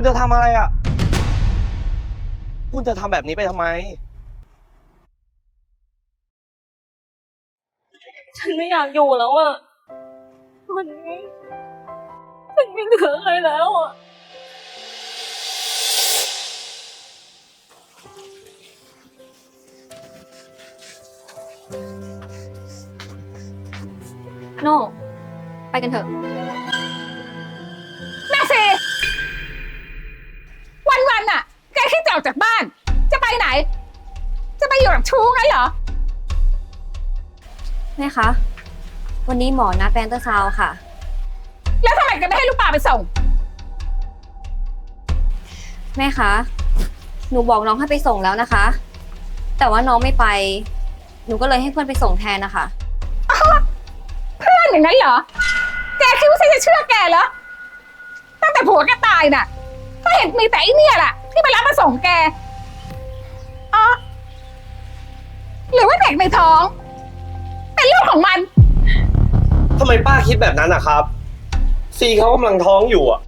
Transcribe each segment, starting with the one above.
คุณจะทำอะไรอะ คุณจะทำแบบนี้ไปทำไม ฉันไม่อยากอยู่แล้วอะวันนี้ฉันไม่เหลืออะไรแล้วอะโน่ ไปกันเถอะ จะออกจากบ้าน จะไปไหน จะไปอยู่กับชู้งั้นเหรอ แม่คะ วันนี้หมอนัดแปนเตอร์ซาวน์ค่ะ แล้วทำไมแกไม่ให้ลูกปลาไปส่ง แม่คะ หนูบอกน้องให้ไปส่งแล้วนะคะ แต่ว่าน้องไม่ไป หนูก็เลยให้เพื่อนไปส่งแทนนะคะ เพื่อนอย่างนั้นเหรอ แกคิดว่าฉันจะเชื่อแกเหรอ ตั้งแต่ผัวแกตายน่ะ ก็เห็นมีแต่ไอ้เนี่ยแหละ ที่มารับมาส่งแกอ๋อหรือว่าเด็กในท้อง เป็นลูกของมัน ทำไมป้าคิดแบบนั้นนะครับ ซีเขากำลังท้องอยู่อะ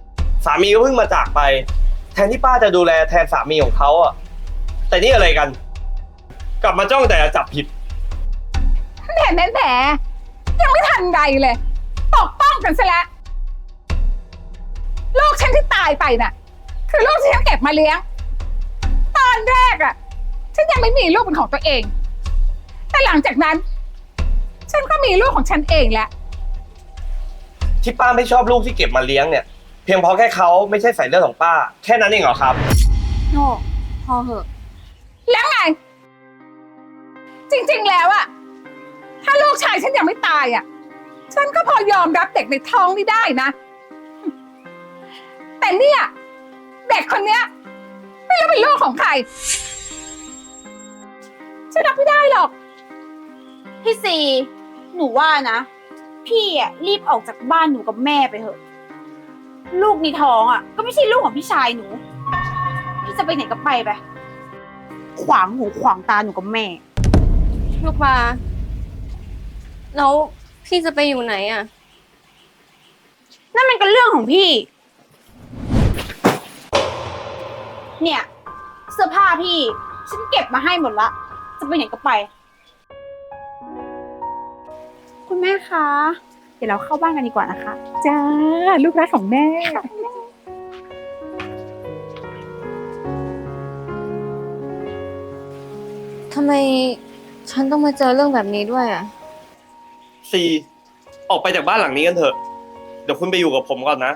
สามีก็เพิ่งมาจากไป แทนที่ป้าจะดูแลแทนสามีของเขาอะแต่นี่อะไรกัน กลับมาจ้องแต่จะจับผิด แหมแหมแหมยังไม่ทันใดเลยปกป้องกันซะแล้ว ลูกฉันที่ตายไปน่ะ คือลูกที่ฉันเก็บมาเลี้ยง ตอนแรกอะฉันยังไม่มีลูกเป็นของตัวเอง แต่หลังจากนั้น ฉันก็มีลูกของฉันเองแล้ว ที่ป้าไม่ชอบลูกที่เก็บมาเลี้ยงเนี่ย เพียงเพราะแค่เขาไม่ใช่สายเลือดของป้า แค่นั้นเองเหรอครับ โน่พอเหอะ แล้วไง จริงๆแล้วอะถ้าลูกชายฉันยังไม่ตายอะฉันก็พอยอมรับเด็กในท้องนี่ได้นะ แต่เนี่ย เด็กคนเนี้ยไม่รู้เป็นลูกของใครฉันรับไม่ได้หรอก พี่ซี หนูว่านะ พี่อะรีบออกจากบ้านหนูกับแม่ไปเถอะ ลูกในท้องอะ ก็ไม่ใช่ลูกของพี่ชายหนู พี่จะไปไหนก็ไปไป ขวางหูขวางตาหนูกับแม่ ลูกปลาแล้วพี่จะไปอยู่ไหนอะ นั่นมันก็เรื่องของพี่ เนี่ย เสื้อผ้าพี่ ฉันเก็บมาให้หมดละ จะไปไหนก็ไป คุณแม่คะ เดี๋ยวเราเข้าบ้านกันดีกว่านะคะ จ้า ลูกรักของแม่ ทำไมฉันต้องมาเจอเรื่องแบบนี้ด้วยอะ ซีออกไปจากบ้านหลังนี้กันเถอะ เดี๋ยวคุณไปอยู่กับผมก่อนนะ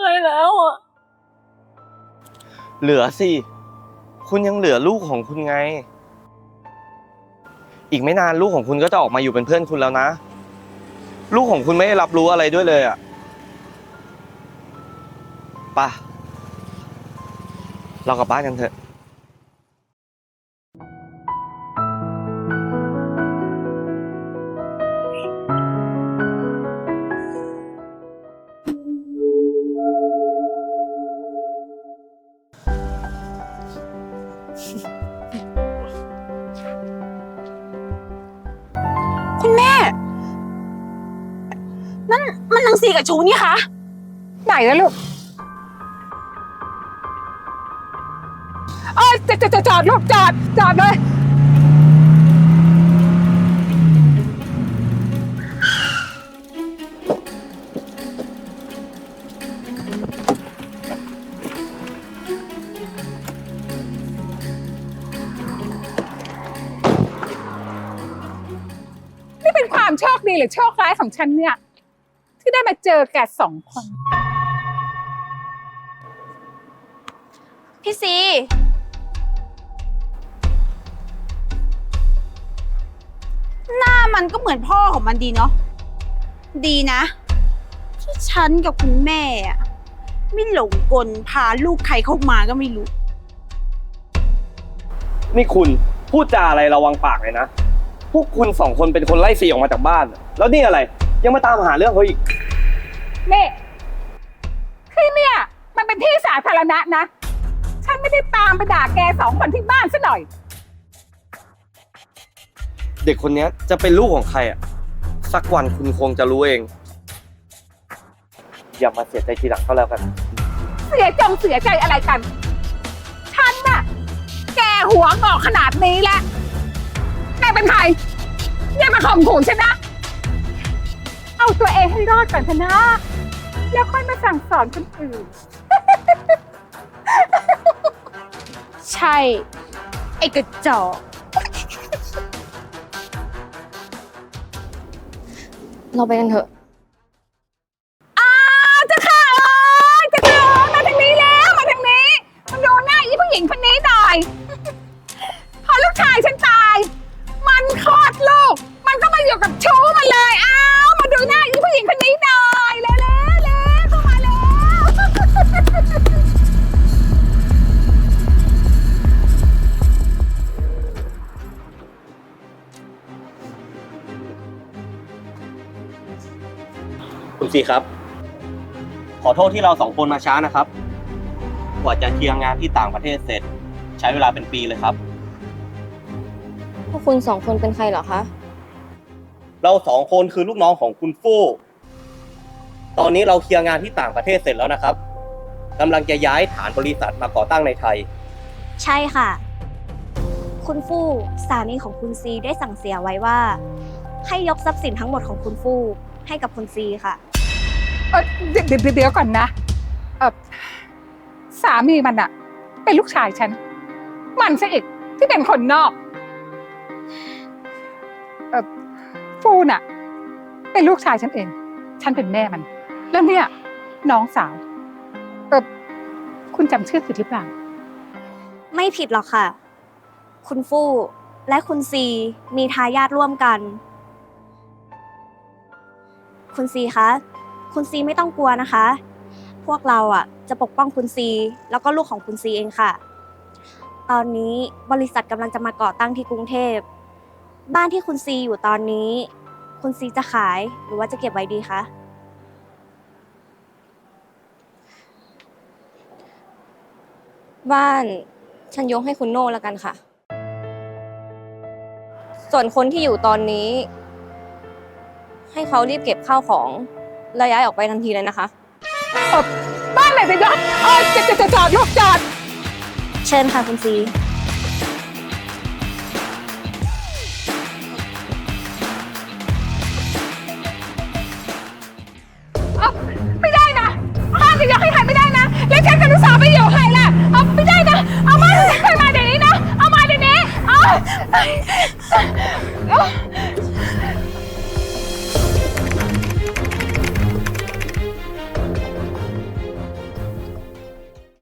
ไม่เหลืออะไรแล้วอะเหลือสิ คุณยังเหลือลูกของคุณไง อีกไม่นานลูกของคุณก็จะออกมาอยู่เป็นเพื่อนคุณแล้วนะ ลูกของคุณไม่ได้รับรู้อะไรด้วยเลยอะป่ะ เรากลับบ้านกันเถอะ มันนางซีกับชูนี่คะ ไหนแล้วลูกเออจอดจอดจอดลูกจอดจอดเลย นี่เป็นความโชคดีหรือโชคร้ายของฉันเนี่ย ที่ได้มาเจอแกสองคน พี่ซี หน้ามันก็เหมือนพ่อของมันดีเนาะ ดีนะ ที่ฉันกับคุณแม่อะไม่หลงกลพาลูกใครเข้ามาก็ไม่รู้ นี่คุณพูดจาอะไรระวังปากเลยนะ พวกคุณสองคนเป็นคนไล่ซีออกมาจากบ้าน แล้วนี่อะไร ยังมาตามหาเรื่องเขาอีก นี่ที่เนี่ย มันเป็นที่สาธารณะนะ ฉันไม่ไม่ได้ตามไปด่าแกสองคนที่บ้านซะหน่อย เด็กคนเนี้ยจะเป็นลูกของใครอะ สักวันคุณคงจะรู้เอง อย่ามาเสียใจทีหลังก็แล้วกัน เสียจงเสียใจอะไรกัน ฉันน่ะ แกหัวงอกขนาดนี้แล้วแกเป็นใครอย่ามาข่มขู่ฉันนะ เอาตัวเองให้รอดก่อนเถอะนะ แล้วค่อยมาสั่งสอนคนอื่น ใช่ ไอ้กระจอกเราไปกันเถอะ คุณซีครับ ขอโทษที่เราสองคนมาช้านะครับ กว่าจะเคลียร์งานที่ต่างประเทศเสร็จ ใช้เวลาเป็นปีเลยครับ พวกคุณสองคนเป็นใครเหรอคะ เราสองคนคือลูกน้องของคุณฟู่ตอนนี้เราเคลียร์งานที่ต่างประเทศเสร็จแล้วนะครับกำลังจะย้ายฐานบริษัทมาก่อตั้งในไทย ใช่ค่ะ คุณฟู่สามีของคุณซีได้สั่งเสียไว้ว่า ให้ยกทรัพย์สินทั้งหมดของคุณฟู่ให้กับคุณซีค่ะ เออเดี๋ยวเดี๋ยวเดี๋ยวก่อนนะเออสามีมันอะเป็นลูกชายฉัน มันซะอีกที่เป็นคนนอกเออฟูน่ะ เป็นลูกชายฉันเอง ฉันเป็นแม่มัน แล้วเนี่ย น้องสาวเออคุณจำชื่อผิดหรือเปล่า ไม่ผิดหรอกค่ะ คุณฟู่และคุณซีมีทายาทร่วมกัน คุณซีคะ คุณซีไม่ต้องกลัวนะคะ พวกเราอะจะปกป้องคุณซี แล้วก็ลูกของคุณซีเองค่ะ ตอนนี้บริษัทกำลังจะมาก่อตั้งที่กรุงเทพ บ้านที่คุณซีอยู่ตอนนี้ คุณซีจะขายหรือว่าจะเก็บไว้ดีคะ บ้านฉันยกให้คุณโน่แล้วกันค่ะ ส่วนคนที่อยู่ตอนนี้ ให้เขารีบเก็บข้าวของ เราย้ายออกไปทันทีเลยนะคะ บ้านไหนจะยอดเออจะจะจะจอดลูกจอด เชิญค่ะคุณซี